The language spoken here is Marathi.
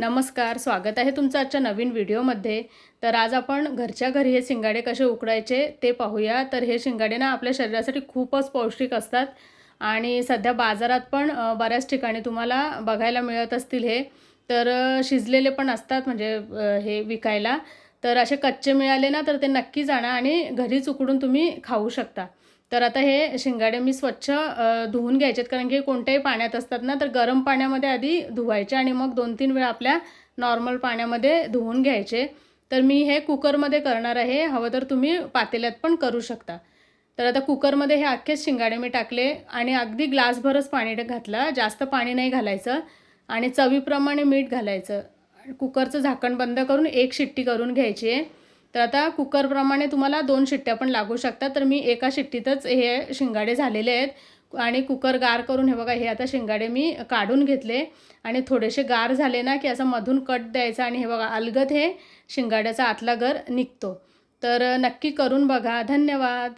नमस्कार स्वागत आहे तुमचं आजच्या नवीन व्हिडिओमध्ये. तर आज आपण घरच्या घरी हे शिंगाडे कसे उकडायचे ते पाहूया. तर हे शिंगाडे ना आपल्या शरीरासाठी खूपच पौष्टिक असतात आणि सध्या बाजारात पण बऱ्याच ठिकाणी तुम्हाला बघायला मिळत असतील हे. तर शिजलेले पण असतात म्हणजे हे विकायला. तर असे कच्चे मिळाले ना तर ते नक्की आणा आणि घरीच उकडून तुम्ही खाऊ शकता. तर आता हे शिंगाडे मी स्वच्छ अ, धुवून घ्यायचेत कारण की कोणत्याही पाण्यात असतात ना तर गरम पाण्यामध्ये आधी धुवायचे आणि मग दोन तीन वेळा आपल्या नॉर्मल पाण्यामध्ये धुवून घ्यायचे. तर मी हे कुकरमध्ये करणार आहे हवं तर तुम्ही पातेल्यात पण करू शकता. तर आता कुकरमध्ये हे अख्खेच शिंगाडे मी टाकले आणि अगदी ग्लासभरच पाणी घातलं जास्त पाणी नाही घालायचं आणि चवीप्रमाणे मीठ घालायचं. कुकरचं झाकण बंद करून एक शिट्टी करून घ्यायची आहे. तर आता कुकरप्रमाणे तुम्हाला दोन शिट्ट्या पण लागू शकतात. तर मी एका शिट्टीतच हे शिंगाडे झालेले आहेत. आणि कुकर गार करून हे बघा हे आता शिंगाडे मी काढून घेतले. आणि थोडेसे गार झाले ना की असं मधून कट द्यायचा आणि हे बघा अलगद हे शिंगाड्याचा आतला घर निघतो. तर नक्की करून बघा. धन्यवाद.